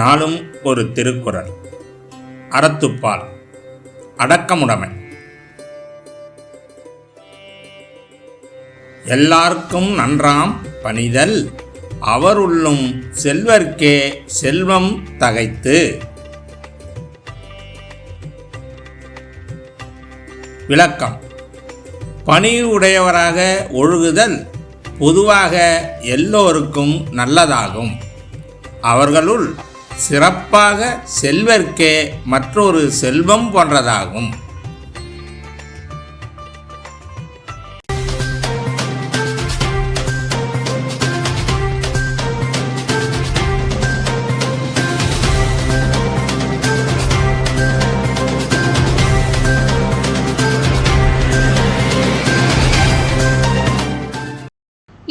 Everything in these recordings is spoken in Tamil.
நாளும் ஒரு திருக்குறள். அறத்துப்பால். அடக்கமுடைமை. எல்லார்க்கும் நன்றாம் பணிதல். அவருள்ளும் செல்வர்க்கே செல்வம் தகைத்து. விளக்கம். பணி உடையவராக ஒழுகுதல் பொதுவாக எல்லோருக்கும் நல்லதாகும். அவர்களுள் சிறப்பாக செல்வர்க்கே மற்றொரு செல்வம் போன்றதாகும்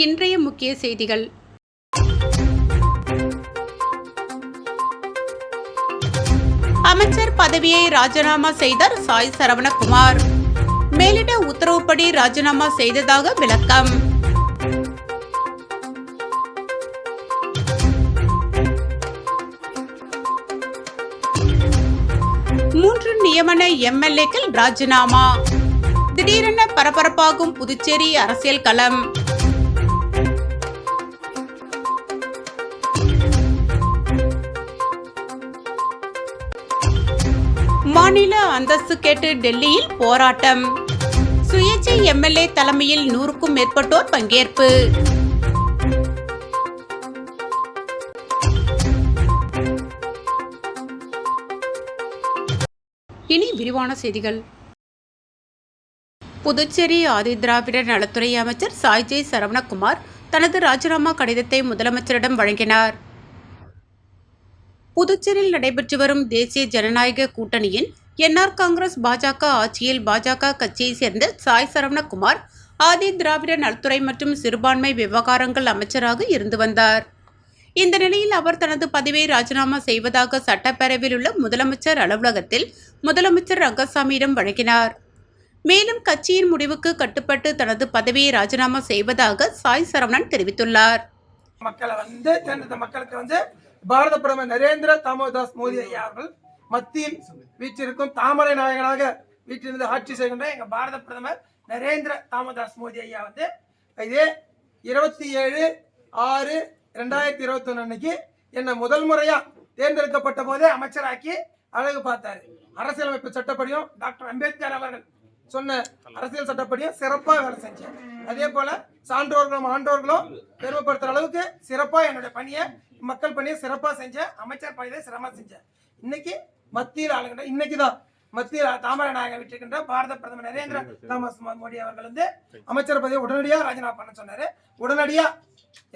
இன்றைய முக்கிய செய்திகள். பதவியை ராஜினாமா செய்தார் சாய் சரவணகுமார். மேலிட உத்தரவுப்படி ராஜினாமா செய்ததாக விளக்கம். மூன்று நியமன எம்எல்ஏக்கள் ராஜினாமா. திடீரென பரபரப்பாகும் புதுச்சேரி அரசியல் களம். அந்தஸ்து கேட்டு டெல்லியில் போராட்டம். சுயேட்சை எம்எல்ஏ தலைமையில் நூறுக்கும் மேற்பட்டோர் பங்கேற்பு. இனி விரிவான செய்திகள். புதுச்சேரி ஆதிதிராவிடர் நலத்துறை அமைச்சர் சாய்ஜே சரவணகுமார் தனது ராஜினாமா கடிதத்தை முதலமைச்சரிடம் வழங்கினார். புதுச்சேரியில் நடைபெற்று வரும் தேசிய ஜனநாயக கூட்டணியின் என்ஆர் காங்கிரஸ் பாஜக ஆட்சியில் பாஜக கட்சியைச் சேர்ந்த சாய் சரவணகுமார் ஆதி திராவிட நலத்துறை மற்றும் சிறுபான்மை விவகாரங்கள் அமைச்சராக இருந்து வந்தார். இந்த நிலையில் அவர் தனது பதவியை ராஜினாமா செய்வதாக சட்டப்பேரவையில் உள்ள முதலமைச்சர் அலுவலகத்தில் முதலமைச்சர் ரங்கசாமியிடம் வழங்கினார். மேலும் கட்சியின் முடிவுக்கு கட்டுப்பட்டு தனது பதவியை ராஜினாமா செய்வதாக சாய் சரவணன் தெரிவித்துள்ளார். மக்களை வந்து மக்களுக்கு வந்து பாரத பிரதமர் நரேந்திர தாமோதாஸ் மோடி ஐயா அவர்கள் மத்தியில் வீற்றிருக்கும் தாமரை நாயகனாக வீற்றிருந்து ஆட்சி செய்கின்ற எங்க பாரத பிரதமர் நரேந்திர தாமதாஸ் மோடி ஐயா வந்து இது இருபத்தி ஏழு ஆறு ரெண்டாயிரத்தி இருபத்தி ஒன்று அன்னைக்கு என்னை முதல் முறையா தேர்ந்தெடுக்கப்பட்ட போதே அமைச்சராக்கி அழகு பார்த்தாரு. அரசியலமைப்பு சட்டப்படியும் டாக்டர் அம்பேத்கர் அவர்கள் சொன்ன அரசியல் சட்டப்படியும் சிறப்பாக வேலை செஞ்சேன் அதே போல சான்றோர்களும் ஆண்டோர்களும் பெருமைப்படுத்துற அளவுக்கு சிறப்பாக என்னுடைய பணியை மக்கள் பணியை சிறப்பாக செஞ்சேன் அமைச்சர் பணியை சிரமமாக செஞ்சேன் இன்னைக்கு மத்தியில் ஆளுகின்ற இன்னைக்கு தான் மத்தியில் தாமரை நாயகன் விட்டிருக்கின்ற பாரத பிரதமர் நரேந்திர தாமஸ் மோடி அவர்கள் வந்து அமைச்சர் பதவியை உடனடியாக ராஜினாமா பண்ண சொன்னாரு. உடனடியா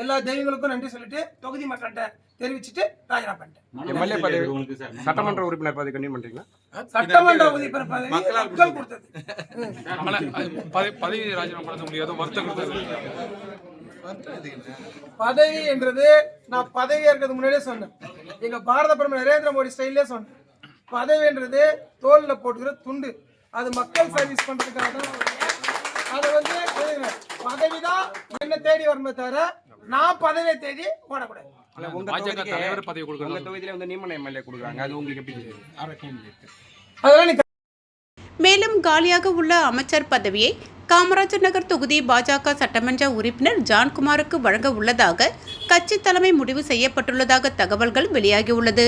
எல்லா தெய்வங்களுக்கும் நன்றி சொல்லிட்டு தொகுதி மக்கள்கிட்ட தெரிவிச்சுட்டு ராஜினாமா பண்ணிட்டேன். சட்டமன்ற உறுப்பினர் பதவி கண்டினியூ பண்றீங்களா? சட்டமன்ற உறுப்பினர் பதவி மக்கள் கொடுத்தது. பதவி பதவி ராஜினாமா பண்ண முடியாது வருத்தம் கொடுத்தது. பதவி என்றது நான் பதவி இருக்கிறது முன்னாடியே சொன்னேன். எங்க பாரத பிரதமர் நரேந்திர மோடி ஸ்டைல்லே சொன்னேன். பதவி என்றது தோல்ல போட்டுக்கிற துண்டு. அது மக்கள் சர்வீஸ் பண்றதுக்காக தான். அது வந்து பதவி தான் என்ன தேடி வரணுமே தவிர நான் பதவியை தேடி ஓடக்கூடாது. இல்ல, உங்க பாஜக தொகுதிக்கு- தலைவர் பதவி கொடுக்கணும். உங்க தொகுதியில வந்து நியமன எம்எல்ஏ கொடுக்குறாங்க. அது உங்களுக்கு எப்படி தெரியுது அதெல்லாம் நீ மேலும் காலியாக உள்ள அமைச்சர் பதவியை காமராஜர் நகர் தொகுதி பாஜக சட்டமன்ற உறுப்பினர் ஜான்குமாருக்கு வழங்க உள்ளதாக கட்சி தலைமை முடிவு செய்யப்பட்டுள்ளதாக தகவல்கள் வெளியாகியுள்ளது.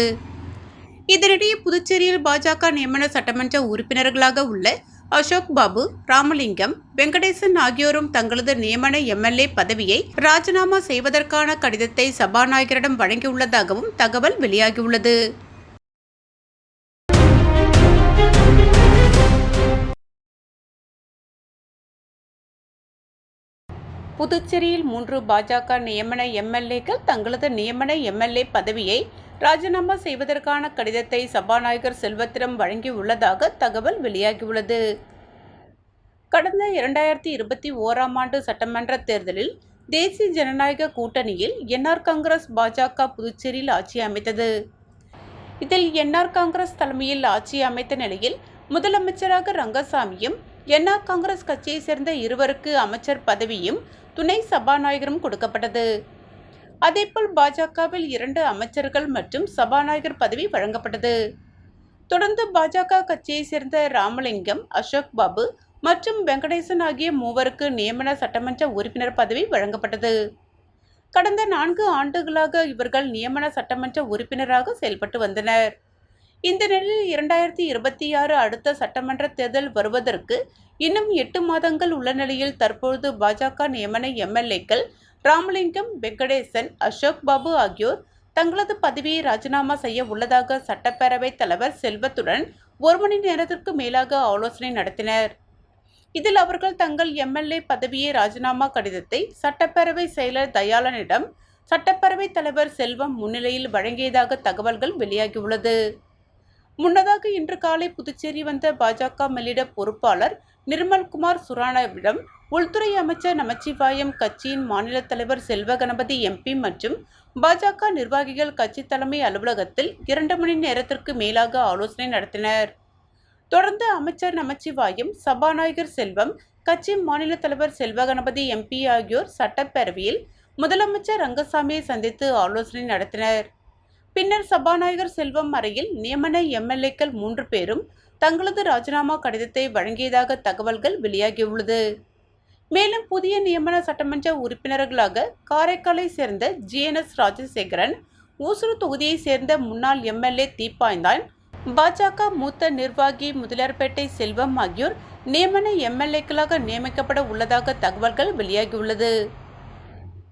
இதனிடையே புதுச்சேரியில் பாஜக நியமன சட்டமன்ற உறுப்பினர்களாக உள்ள அசோக் பாபு ராமலிங்கம் வெங்கடேசன் ஆகியோரும் தங்களது நியமன எம்எல்ஏ பதவியை ராஜினாமா செய்வதற்கான கடிதத்தை சபாநாயகரிடம் வழங்கியுள்ளதாகவும் தகவல் வெளியாகியுள்ளது. புதுச்சேரியில் மூன்று பாஜக நியமன எம்எல்ஏக்கள் தங்களது நியமன எம்எல்ஏ பதவியை ராஜினாமா செய்வதற்கான கடிதத்தை சபாநாயகர் செல்வத்திடம் வழங்கியுள்ளதாக தகவல் வெளியாகியுள்ளது. கடந்த இரண்டாயிரத்தி இருபத்தி ஓராம் ஆண்டு சட்டமன்ற தேர்தலில் தேசிய ஜனநாயக கூட்டணியில் என்ஆர் காங்கிரஸ் பாஜக புதுச்சேரியில் ஆட்சி அமைத்தது. இதில் என்ஆர் காங்கிரஸ் தலைமையில் ஆட்சி அமைத்த நிலையில் முதலமைச்சராக ரங்கசாமியும் என்ஆர் காங்கிரஸ் கட்சியைச் சேர்ந்த இருவருக்கு அமைச்சர் பதவியும் துணை சபாநாயகரும் கொடுக்கப்பட்டது. அதேபோல் பாஜகவில் இரண்டு அமைச்சர்கள் மற்றும் சபாநாயகர் பதவி வழங்கப்பட்டது. தொடர்ந்து பாஜக கட்சியை சேர்ந்த ராமலிங்கம் அசோக் பாபு மற்றும் வெங்கடேசன் ஆகிய மூவருக்கு நியமன சட்டமன்ற உறுப்பினர் பதவி வழங்கப்பட்டது. கடந்த நான்கு ஆண்டுகளாக இவர்கள் நியமன சட்டமன்ற உறுப்பினராக செயல்பட்டு வந்தனர். இந்த நிலையில் இரண்டாயிரத்தி இருபத்தி ஆறு அடுத்த சட்டமன்ற தேர்தல் வருவதற்கு இன்னும் எட்டு மாதங்கள் உள்ள நிலையில் தற்பொழுது பாஜக நியமன எம்எல்ஏக்கள் ராமலிங்கம் வெங்கடேசன் அசோக் பாபு ஆகியோர் தங்களது பதவியை ராஜினாமா செய்ய உள்ளதாக சட்டப்பேரவைத் தலைவர் செல்வத்துடன் ஒரு மணி நேரத்திற்கு மேலாக ஆலோசனை நடத்தினர். இதில் அவர்கள் தங்கள் எம்எல்ஏ பதவியை ராஜினாமா கடிதத்தை சட்டப்பேரவை செயலர் தயாளனிடம் சட்டப்பேரவைத் தலைவர் செல்வம் முன்னிலையில் வழங்கியதாக தகவல்கள் வெளியாகியுள்ளது. முன்னதாக இன்று காலை புதுச்சேரி வந்த பாஜக மெல்லிட பொறுப்பாளர் நிர்மல்குமார் சுரானாவிடம் உள்துறை அமைச்சர் நமச்சிவாயம் கட்சியின் மாநில தலைவர் செல்வ கணபதி எம்பி மற்றும் பாஜக நிர்வாகிகள் கட்சி தலைமை அலுவலகத்தில் இரண்டு மணி நேரத்திற்கு மேலாக ஆலோசனை நடத்தினர். தொடர்ந்து அமைச்சர் நமச்சிவாயம் சபாநாயகர் செல்வம் கட்சி மாநில தலைவர் செல்வ கணபதி எம்பி ஆகியோர் சட்டப்பேரவையில் முதலமைச்சர் ரங்கசாமியை சந்தித்து ஆலோசனை நடத்தினர். பின்னர் சபாநாயகர் செல்வம் அறையில் நியமன எம்எல்ஏக்கள் மூன்று பேரும் தங்களது ராஜினாமா கடிதத்தை வழங்கியதாக தகவல்கள் வெளியாகியுள்ளது. மேலும் புதிய நியமன சட்டமன்ற உறுப்பினர்களாக காரைக்காலை சேர்ந்த ஜிஎன்எஸ் ராஜசேகரன் ஊசுரு தொகுதியை சேர்ந்த முன்னாள் எம்எல்ஏ தீப்பாய்ந்தான் பாஜக மூத்த நிர்வாகி முதலியார்பேட்டை செல்வம் ஆகியோர் நியமன எம்எல்ஏக்களாக நியமிக்கப்பட உள்ளதாக தகவல்கள் வெளியாகியுள்ளது.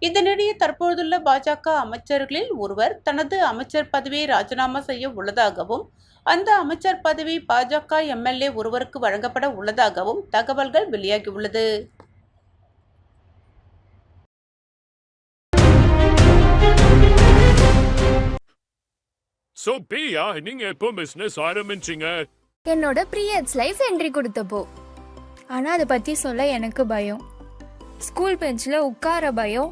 இதனிடையே தற்போதுள்ள பாஜக அமைச்சர்களில் ஒருவர் தனது அமைச்சர் பதவியை ராஜினாமா செய்ய உள்ளதாகவும் அந்த அமைச்சர் பதவி பாஜக எம்எல்ஏ ஒருவருக்கு வழங்கப்பட உள்ளதாகவும் தகவல்கள் வெளியாகியுள்ளது. ஸோ பிரியா நீங்க எப்போ பிசினஸ் ஆரம்பிச்சீங்க? என்னோட ப்ரீயட்ஸ் லைஃப் என்ட்ரி கொடுத்தப்போ. ஆனால் அதை பற்றி சொல்ல எனக்கு பயம். ஸ்கூல் பெஞ்சில் உட்கார பயம்.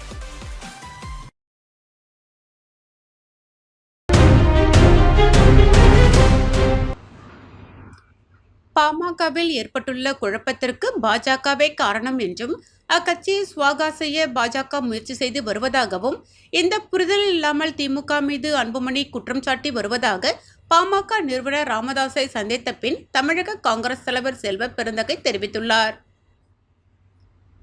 பாமகவில் ஏற்பட்டுள்ள குழப்பத்திற்கு பாஜகவே காரணம் என்றும் அக்கட்சியை சுவாகா செய்ய பாஜக முயற்சி செய்து வருவதாகவும் இந்த புரிதல் இல்லாமல் திமுக மீது அன்புமணி குற்றம் சாட்டி வருவதாக பாமக நிறுவனர் ராமதாஸை சந்தித்த பின் தமிழக காங்கிரஸ் தலைவர் செல்வ பெருந்தகை தெரிவித்துள்ளார்.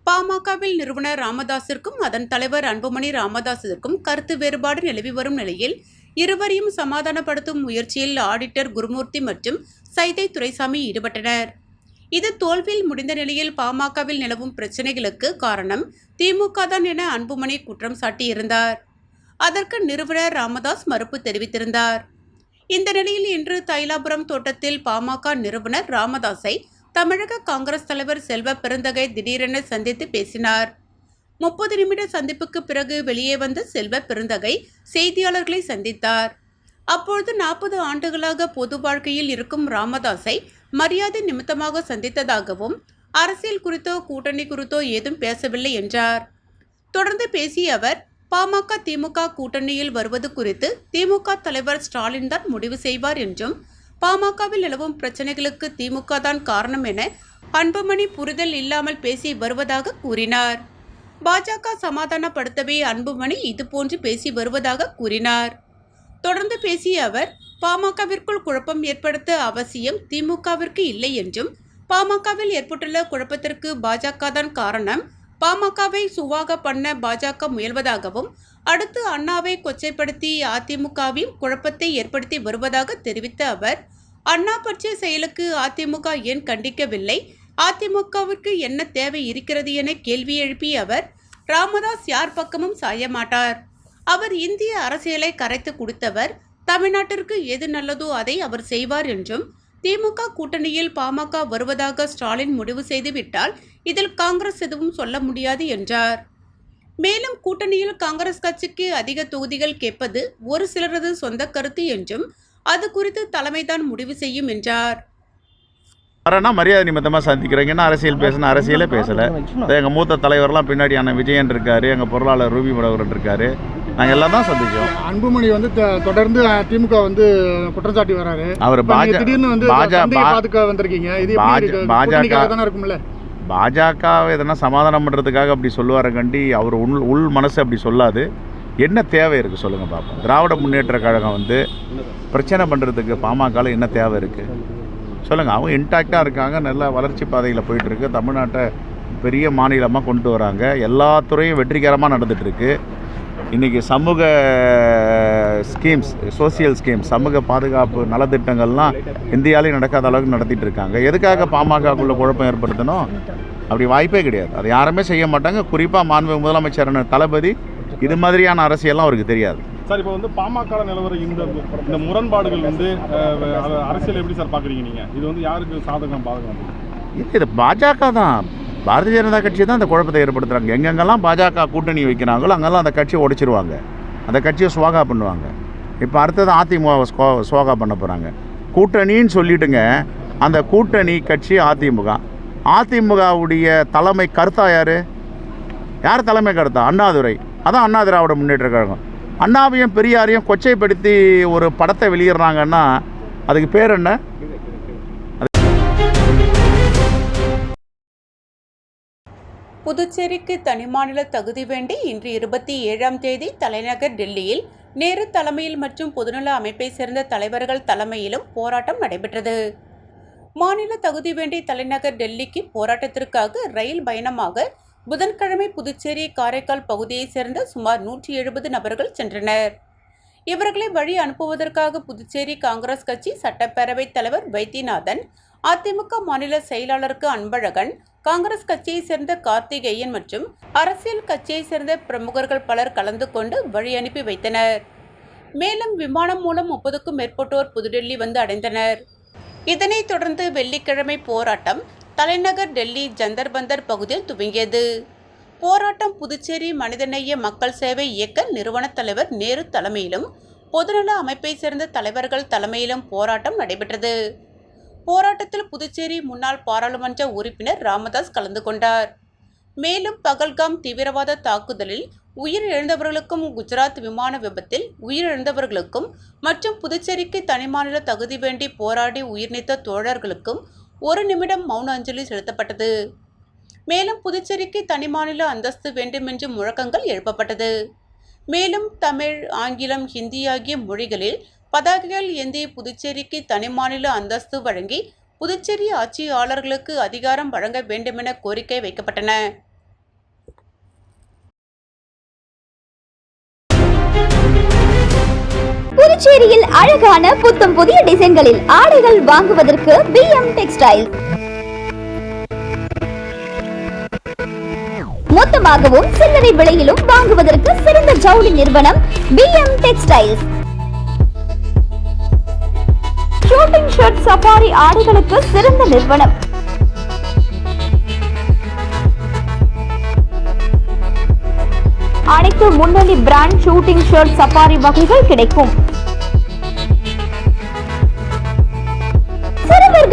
பாமகவில் நிறுவனர் ராமதாஸிற்கும் அதன் தலைவர் அன்புமணி ராமதாஸிற்கும் கருத்து வேறுபாடு நிலவி வரும் நிலையில் இருவரையும் சமாதானப்படுத்தும் முயற்சியில் ஆடிட்டர் குருமூர்த்தி மற்றும் சைதை துரைசாமி ஈடுபட்டனர். இது தோல்வியில் முடிந்த நிலையில் பாமகவில் நிலவும் பிரச்சனைகளுக்கு காரணம் திமுக தான் என அன்புமணி குற்றம் சாட்டியிருந்தார். அதற்கு நிறுவனர் ராமதாஸ் மறுப்பு தெரிவித்திருந்தார். இந்த நிலையில் இன்று தைலாபுரம் தோட்டத்தில் பாமக நிறுவனர் ராமதாஸை தமிழக காங்கிரஸ் தலைவர் செல்வ பெருந்தகை திடீரென சந்தித்து பேசினார். முப்பது நிமிட சந்திப்புக்கு பிறகு வெளியே வந்த செல்வ பெருந்தகை செய்தியாளர்களை சந்தித்தார். அப்பொழுது நாற்பது ஆண்டுகளாக பொது வாழ்க்கையில் இருக்கும் ராமதாஸை மரியாதை நிமித்தமாக சந்தித்ததாகவும் அரசியல் குறித்தோ கூட்டணி குறித்தோ ஏதும் பேசவில்லை என்றார். தொடர்ந்து பேசிய அவர் பாமக திமுக கூட்டணியில் வருவது குறித்து திமுக தலைவர் ஸ்டாலின் தான் முடிவு செய்வார் என்றும் பாமகவில் நிலவும் பிரச்சனைகளுக்கு திமுக தான் காரணம் என அன்புமணி புரிதல் இல்லாமல் பேசி வருவதாக கூறினார். பாஜக சமாதானப்படுத்தவே அன்புமணி இதுபோன்று பேசி வருவதாக கூறினார். தொடர்ந்து பேசிய அவர் பாமகவிற்குள் குழப்பம் ஏற்படுத்த அவசியம் திமுகவிற்கு இல்லை என்றும் பாமகவில் ஏற்பட்டுள்ள குழப்பத்திற்கு பாஜக தான் காரணம். பாமகவை சுவாக பண்ண பாஜக முயல்வதாகவும் அடுத்து அண்ணாவை கொச்சைப்படுத்தி அதிமுகவையும் குழப்பத்தை ஏற்படுத்தி வருவதாக தெரிவித்த அவர் அண்ணா பற்றிய செயலுக்கு அதிமுக ஏன் கண்டிக்கவில்லை? அதிமுகவிற்கு என்ன தேவை இருக்கிறது என கேள்வி எழுப்பிய அவர் ராமதாஸ் யார் பக்கமும் சாய மாட்டார். அவர் இந்திய அரசியலை கரைத்து கொடுத்தவர் தமிழ்நாட்டிற்கு எது நல்லதோ அதை அவர் செய்வார் என்றும் திமுக கூட்டணியில் பாமக வருவதாக ஸ்டாலின் முடிவு செய்துவிட்டால் இதில் காங்கிரஸ் எதுவும் சொல்ல முடியாது என்றார். மேலும் கூட்டணியில் காங்கிரஸ் கட்சிக்கு அதிக தொகுதிகள் கேட்பது ஒரு சிலரது சொந்த கருத்து என்றும் அது குறித்து தலைமைதான் முடிவு செய்யும் என்றார். வரேன்னா மரியாதை நிமித்தமாக சந்திக்கிறீங்கன்னா அரசியல் பேசினா அரசியலே பேசலை. எங்கள் மூத்த தலைவர்லாம் பின்னாடி அண்ணன் விஜயன் இருக்காரு எங்கள் பொருளாளர் ரூபி மடவரன் இருக்காரு. நாங்கள் எல்லாம் தான் சந்திச்சோம். அன்புமணி வந்து தொடர்ந்து திமுக வந்து குற்றம் சாட்டி வராரு. அவர் திடீர்னு வந்து பாஜ தந்தையை பா- பாதுக்க வந்திருக்கீங்க. இது பாஜக தானே இருக்கும்ல? பாஜக எதனா சமாதானம் பண்ணுறதுக்காக அப்படி சொல்லுவார கண்டி அவர் உள் உள் மனசு அப்படி சொல்லாது. என்ன தேவை இருக்குது சொல்லுங்கள் பார்ப்போம் திராவிட முன்னேற்ற கழகம் வந்து பிரச்சனை பண்ணுறதுக்கு பாமகவில் என்ன தேவை இருக்குது சொல்லுங்கள் அவங்க இன்டாக்டாக இருக்காங்க நல்ல வளர்ச்சி பாதையில் போயிட்டுருக்கு. தமிழ்நாட்டை பெரிய மாநிலமாக கொண்டு வராங்க. எல்லா துறையும் வெற்றிகரமாக நடந்துகிட்ருக்கு இன்றைக்கி சமூக ஸ்கீம்ஸ் சோசியல் ஸ்கீம்ஸ் சமூக பாதுகாப்பு நலத்திட்டங்கள்லாம் இந்தியாவிலே நடக்காத அளவுக்கு நடத்திட்டு இருக்காங்க எதுக்காக பாமகக்குள்ள குழப்பம் ஏற்படுத்தணும்? அப்படி வாய்ப்பே கிடையாது. அது யாருமே செய்ய மாட்டாங்க. குறிப்பாக மாண்பு முதலமைச்சரான தளபதி இது மாதிரியான அரசியல்லாம் அவருக்கு தெரியாது. சார் இப்போ வந்து பாமக நிலவர இந்த இந்த முரண்பாடுகள் வந்து அரசியல் எப்படி சார் பார்க்குறீங்க நீங்கள் இது வந்து யாருக்கு சாதகம் பாதகம்? இல்லை இது பாஜக தான். பாரதிய ஜனதா கட்சி தான் அந்த குழப்பத்தை ஏற்படுத்துகிறாங்க எங்கெங்கெல்லாம் பாஜக கூட்டணி வைக்கிறாங்களோ அங்கெல்லாம் அந்த கட்சியை உடைச்சிருவாங்க அந்த கட்சியை சுவாகா பண்ணுவாங்க. இப்போ அடுத்தது அதிமுக சுவாகா பண்ண போகிறாங்க கூட்டணின்னு சொல்லிட்டுங்க அந்த கூட்டணி கட்சி அதிமுக. அதிமுகவுடைய தலைமை கருத்தா யார்? யார் தலைமை கருத்தா? அண்ணாதுரை. அதான் அண்ணா திராவிட முன்னேற்ற கழகம். அண்ணாவையும் பெரியாரையும் கொச்சைப்படுத்தி ஒரு படத்தை வெளியிடுறாங்கன்னா அதுக்கு பேர் என்ன? புதுச்சேரிக்கு தனிமாநில தகுதி வேண்டி இன்று இருபத்தி ஏழாம் தேதி தலைநகர் டெல்லியில் நேரு தலைமையில் மற்றும் பொதுநல அமைப்பை சேர்ந்த தலைவர்கள் தலைமையிலும் போராட்டம் நடைபெற்றது. மாநில தகுதி வேண்டி தலைநகர் டெல்லிக்கு போராட்டத்திற்காக ரயில் பயணமாக புதன்கிழமை புதுச்சேரி காரைக்கால் பகுதியைச் சேர்ந்த சுமார் நூற்றி எழுபது நபர்கள் சென்றனர். இவர்களை வழி அனுப்புவதற்காக புதுச்சேரி காங்கிரஸ் கட்சி சட்டப்பேரவைத் தலைவர் வைத்தியநாதன் அதிமுக மாநில செயலாளருக்கு அன்பழகன் காங்கிரஸ் கட்சியைச் சேர்ந்த கார்த்திகேயன் மற்றும் அரசியல் கட்சியைச் சேர்ந்த பிரமுகர்கள் பலர் கலந்து கொண்டு வழி அனுப்பி வைத்தனர். மேலும் விமானம் மூலம் முப்பதுக்கும் மேற்பட்டோர் புதுடெல்லி வந்து அடைந்தனர். இதனைத் தொடர்ந்து வெள்ளிக்கிழமை போராட்டம் தலைநகர் டெல்லி ஜந்தர்பந்தர் பகுதியில் துவங்கியது. போராட்டம் புதுச்சேரி மனிதநேய மக்கள் சேவை இயக்க நிறுவன தலைவர் நேரு தலைமையிலும் பொதுநல அமைப்பை சேர்ந்த தலைவர்கள் தலைமையிலும் போராட்டம் நடைபெற்றது. போராட்டத்தில் புதுச்சேரி முன்னாள் பாராளுமன்ற உறுப்பினர் ராமதாஸ் கலந்து கொண்டார். மேலும் பகல்காம் தீவிரவாத தாக்குதலில் உயிரிழந்தவர்களுக்கும் குஜராத் விமான விபத்தில் உயிரிழந்தவர்களுக்கும் மற்றும் புதுச்சேரிக்கு தனிமாநில தகுதி வேண்டி போராடி உயிர்நீத்த தோழர்களுக்கும் ஒரு நிமிடம் மௌன அஞ்சலி செலுத்தப்பட்டது. மேலும் புதுச்சேரிக்கு தனிமாநில அந்தஸ்து வேண்டுமென்று முழக்கங்கள் எழுப்பப்பட்டது. மேலும் தமிழ் ஆங்கிலம் ஹிந்தி ஆகிய மொழிகளில் பதாகைகள் ஏந்திய புதுச்சேரிக்கு தனிமாநில அந்தஸ்து வழங்கி புதுச்சேரி ஆட்சியாளர்களுக்கு அதிகாரம் வழங்க வேண்டுமென கோரிக்கை வைக்கப்பட்டன. புதுச்சேரியில் அழகான புத்தம் புதிய டிசைன்களில் ஆடைகள் வாங்குவதற்கு பி எம் டெக்ஸ்டைல் மொத்தமாகவும் சில்லறை விலையிலும் வாங்குவதற்கு சிறந்த ஜவுளி நிறுவனம் P M textiles suiting shirt safari ஆடைகளுக்கு சிறந்த நிறுவனம். அனைத்து முன்னணி பிராண்ட் ஷூட்டிங் ஷர்ட் சஃபாரி வகைகள் கிடைக்கும்.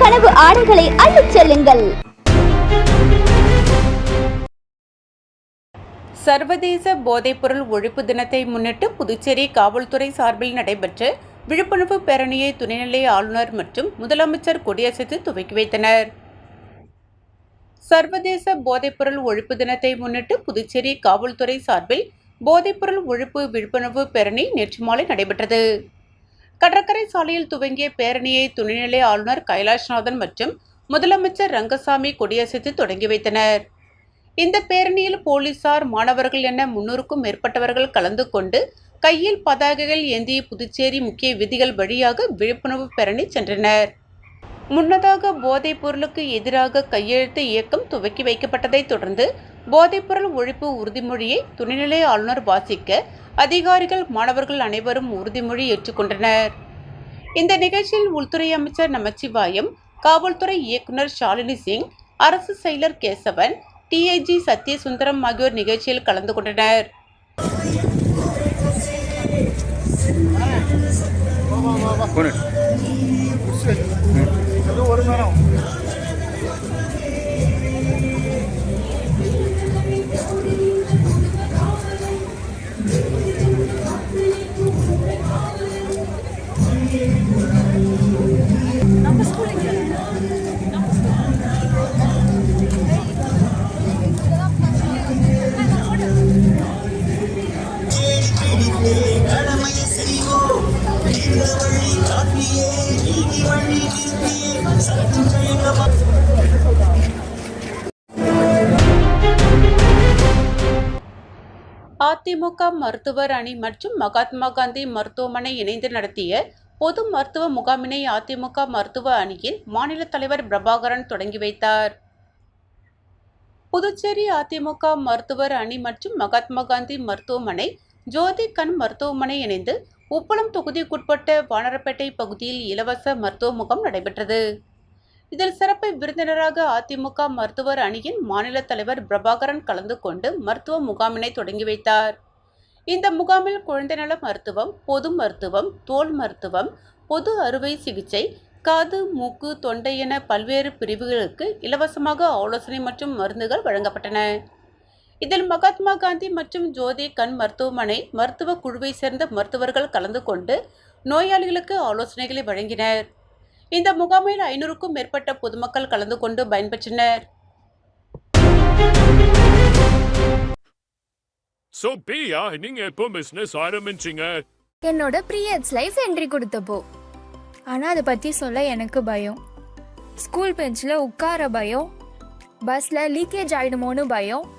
கனவு ஆடைகளை அள்ளிச் செல்லுங்கள். சர்வதேச போதைப்பொருள் ஒழிப்பு தினத்தை முன்னிட்டு புதுச்சேரி காவல்துறை சார்பில் நடைபெற்ற விழிப்புணர்வு பேரணியை துணைநிலை ஆளுநர் மற்றும் முதலமைச்சர் கொடியசைத்து துவக்கி வைத்தனர். சர்வதேச போதைப்பொருள் ஒழிப்பு தினத்தை முன்னிட்டு புதுச்சேரி காவல்துறை சார்பில் போதைப்பொருள் ஒழிப்பு விழிப்புணர்வு பேரணி நேற்று மாலை நடைபெற்றது. கடற்கரை சாலையில் துவங்கிய பேரணியை துணைநிலை ஆளுநர் கைலாஷ்நாதன் மற்றும் முதலமைச்சர் ரங்கசாமி கொடியசைத்து தொடங்கி வைத்தனர். இந்த பேரணியில் போலீசார் மாணவர்கள் என முன்னூறுக்கும் மேற்பட்டவர்கள் கலந்து கொண்டு கையில் பதாகைகள் ஏந்தி புதுச்சேரி முக்கிய விதிகள் வழியாக விழிப்புணர்வு பேரணி சென்றனர். முன்னதாக போதைப் பொருளுக்கு எதிராக கையெழுத்து இயக்கம் துவக்கி வைக்கப்பட்டதைத் தொடர்ந்து போதைப்பொருள் ஒழிப்பு உறுதிமொழியை துணைநிலை ஆளுநர் வாசிக்க அதிகாரிகள் மாணவர்கள் அனைவரும் உறுதிமொழி ஏற்றுக்கொண்டனர். இந்த நிகழ்ச்சியில் உள்துறை அமைச்சர் நமச்சிவாயம் காவல்துறை இயக்குனர் ஷாலினி சிங் அரசு செயலர் கேசவன் டிஐஜி சத்யசுந்தரம் ஆகியோர் நிகழ்ச்சியில் கலந்து கொண்டனர். ஒரு não. அதிமுக மருத்துவர் அணி மற்றும் மகாத்மா காந்தி மருத்துவமனை இணைந்து நடத்திய பொது மருத்துவ முகாமினை அதிமுக மருத்துவ அணியின் மாநில தலைவர் பிரபாகரன் தொடங்கி வைத்தார். புதுச்சேரி அதிமுக மருத்துவர் அணி மற்றும் மகாத்மா காந்தி மருத்துவமனை ஜோதி கண் மருத்துவமனை இணைந்து உப்பளம் தொகுதிக்குட்பட்ட வானரப்பேட்டை பகுதியில் இலவச மருத்துவ முகாம் நடைபெற்றது. இதில் சிறப்பு விருந்தினராக அதிமுக மருத்துவர் அணியின் மாநில தலைவர் பிரபாகரன் கலந்து கொண்டு மருத்துவ முகாமினை தொடங்கி வைத்தார். இந்த முகாமில் குழந்தை நல மருத்துவம் பொது மருத்துவம் தோல் மருத்துவம் பொது அறுவை சிகிச்சை காது மூக்கு தொண்டை என பல்வேறு பிரிவுகளுக்கு இலவசமாக ஆலோசனை மற்றும் மருந்துகள் வழங்கப்பட்டன. இதில் மகாத்மா காந்தி மற்றும் ஜோதி கண் மருத்துவமனை மருத்துவ குழுவை சேர்ந்த மருத்துவர்கள் கலந்து கொண்டு நோயாளிகளுக்கு ஆலோசனைகளை வழங்கினர். இந்த முகாமில் ஐநூறுக்கும் மேற்பட்ட பொதுமக்கள் கலந்து கொண்டு பயன்பெற்றனர். So, பிரியா நீங்க எப்போ பிசினஸ் ஆரம்பிச்சீங்க? என்னோட ப்ரீயட்ஸ் லைஃப் என்ட்ரி கொடுத்தப்போ. ஆனால் அதை பற்றி சொல்ல எனக்கு பயம். ஸ்கூல் பெஞ்சில் உட்கார பயம். பஸ்ஸில் லீக்கேஜ் ஆகிடுமோன்னு பயம்.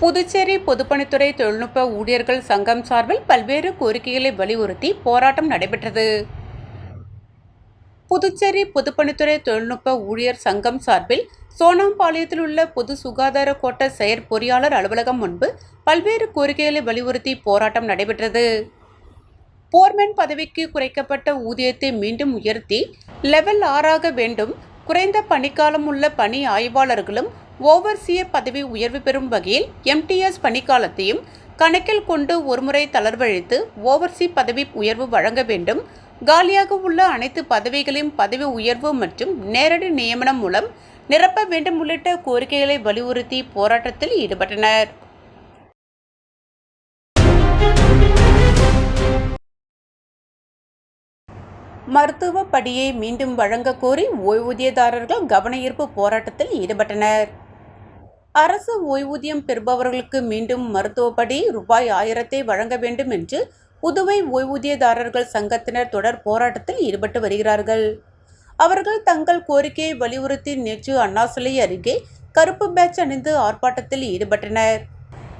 புதுச்சேரி பொதுப்பணித்துறை தொழில்நுட்ப ஊழியர்கள் சங்கம் சார்பில் பல்வேறு கோரிக்கைகளை வலியுறுத்தி போராட்டம் நடைபெற்றது. புதுச்சேரி பொதுப்பணித்துறை தொழில்நுட்ப ஊழியர் சங்கம் சார்பில் சோனாம்பாளையத்தில் உள்ள பொது சுகாதார கோட்ட செயற்பொறியாளர் அலுவலகம் முன்பு பல்வேறு கோரிக்கைகளை வலியுறுத்தி போராட்டம் நடைபெற்றது. போர்மேன் பதவிக்கு குறைக்கப்பட்ட ஊதியத்தை மீண்டும் உயர்த்தி லெவல் ஆறாக வேண்டும் குறைந்த பணிக்காலம் உள்ள பணி ஆய்வாளர்களும் ஓவர்சியர் பதவி உயர்வு பெறும் வகையில் எம்டிஎஸ் பணிக்காலத்தையும் கணக்கில் கொண்டு ஒருமுறை தளர்வழித்து ஓவர்சி பதவி உயர்வு வழங்க வேண்டும். காலியாக உள்ள அனைத்து பதவிகளையும் பதவி உயர்வு மற்றும் நேரடி நியமனம் மூலம் நிரப்ப வேண்டும் உள்ளிட்ட கோரிக்கைகளை வலியுறுத்தி போராட்டத்தில் ஈடுபட்டனர். மருத்துவ படியை மீண்டும் வழங்க கோரி ஓய்வூதியதாரர்கள் கவனஈர்ப்பு போராட்டத்தில் ஈடுபட்டனர். அரசு ஓய்வூதியம் பெறுபவர்களுக்கு மீண்டும் மருத்துவப்படி ரூபாய் ஆயிரத்தை வழங்க வேண்டும் என்று புதுவை ஓய்வூதியதாரர்கள் சங்கத்தினர் தொடர் போராட்டத்தில் ஈடுபட்டு வருகிறார்கள். அவர்கள் தங்கள் கோரிக்கையை வலியுறுத்தி நேற்று அண்ணாசிலை அருகே கருப்பு பேட்ச் அணிந்து ஆர்ப்பாட்டத்தில் ஈடுபட்டனர்.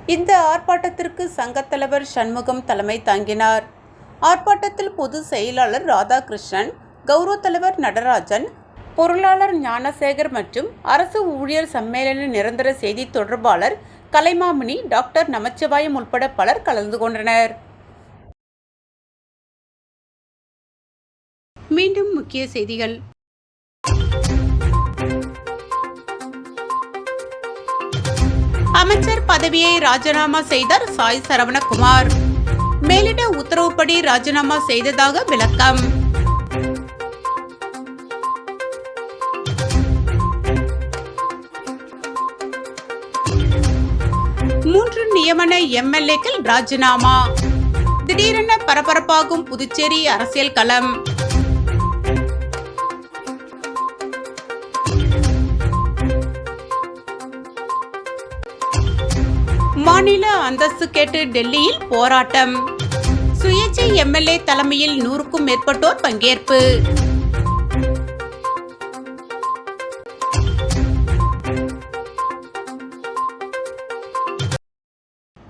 இந்த ஆர்ப்பாட்டத்திற்கு சங்கத் தலைவர் சண்முகம் தலைமை தாங்கினார். ஆர்ப்பாட்டத்தில் பொதுச் செயலாளர் ராதாகிருஷ்ணன் கௌரவ தலைவர் நடராஜன் பொருளாளர் ஞானசேகர் மற்றும் அரசு ஊழியர் சம்மேளன நிரந்தர செய்தி தொடர்பாளர் கலைமாமணி டாக்டர் நமச்சிவாயம் உட்பட பலர் கலந்து கொண்டனர். மீண்டும் முக்கிய செய்திகள். அமைச்சர் பதவியை ராஜினாமா செய்தார் சாய் சரவணகுமார். மேலிட உத்தரவுப்படி ராஜினாமா செய்ததாக விளக்கம். மூன்று நியமன எம்எல்ஏக்கள் ராஜினாமா. திடீரென பரபரப்பாகும் புதுச்சேரி அரசியல் களம். மாநில அந்தஸ்து கேட்டு டெல்லியில் போராட்டம். சுயேட்சை எம்எல்ஏ தலைமையில் நூறுக்கும் மேற்பட்டோர் பங்கேற்பு.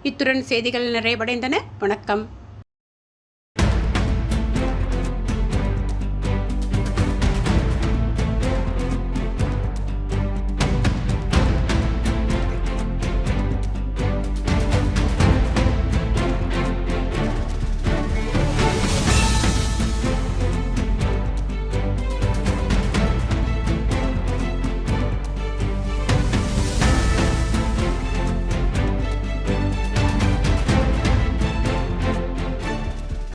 இத்துடன் செய்திகள் நிறைவடைந்தன. வணக்கம்.